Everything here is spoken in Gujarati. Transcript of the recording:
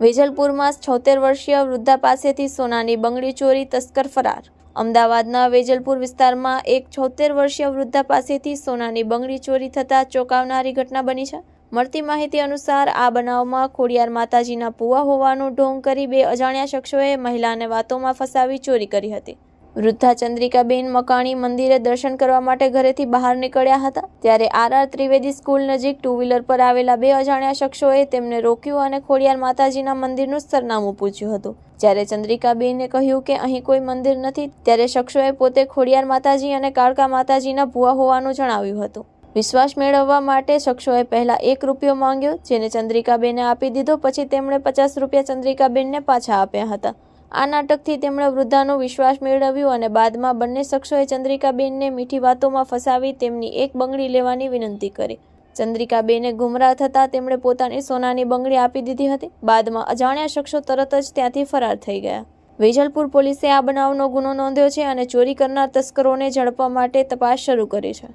વેજલપુરમાં છોતેર વર્ષીય વૃદ્ધા પાસેથી સોનાની બંગડી ચોરી, તસ્કર ફરાર. અમદાવાદના વેજલપુર વિસ્તારમાં એક છોતેર વર્ષીય વૃદ્ધા પાસેથી સોનાની બંગડી ચોરી થતાં ચોંકાવનારી ઘટના બની છે. મળતી માહિતી અનુસાર, આ બનાવમાં ખોડિયાર માતાજીના પુવા હોવાનું ઢોંગ કરી બે અજાણ્યા શખ્સોએ મહિલાને વાતોમાં ફસાવી ચોરી કરી હતી. વૃદ્ધા ચંદ્રિકાબેન મકાણી મંદિરે દર્શન કરવા માટે ઘરેથી બહાર નીકળ્યા હતા. ત્યારે આર આર ત્રિવેદી સ્કૂલ નજીક ટુ વ્હીલર પર આવેલા બે અજાણ્યા શખ્સોએ તેમને રોક્યું અને ખોડિયાર માતાજીના મંદિરનું સરનામું પૂછ્યું હતું. જ્યારે ચંદ્રિકાબેને કહ્યું કે અહીં કોઈ મંદિર નથી, ત્યારે શખ્સોએ પોતે ખોડિયાર માતાજી અને કાળકા માતાજીના ભુવા હોવાનું જણાવ્યું હતું. વિશ્વાસ મેળવવા માટે શખ્સોએ પહેલા એક રૂપિયો માંગ્યો, જેને ચંદ્રિકાબેને આપી દીધો, પછી તેમણે પચાસ રૂપિયા ચંદ્રિકાબેનને પાછા આપ્યા હતા. આ નાટકથી તેમણે વૃદ્ધાનો વિશ્વાસ મેળવ્યો અને બાદમાં બંને શખ્સોએ ચંદ્રિકાબેનને મીઠી વાતોમાં ફસાવી તેમની એક બંગડી લેવાની વિનંતી કરી. ચંદ્રિકાબેને ગુમરાહ થતાં તેમણે પોતાની સોનાની બંગડી આપી દીધી હતી. બાદમાં અજાણ્યા શખ્સો તરત જ ત્યાંથી ફરાર થઈ ગયા. વેજલપુર પોલીસે આ બનાવનો ગુનો નોંધ્યો છે અને ચોરી કરનાર તસ્કરોને ઝડપવા માટે તપાસ શરૂ કરી છે.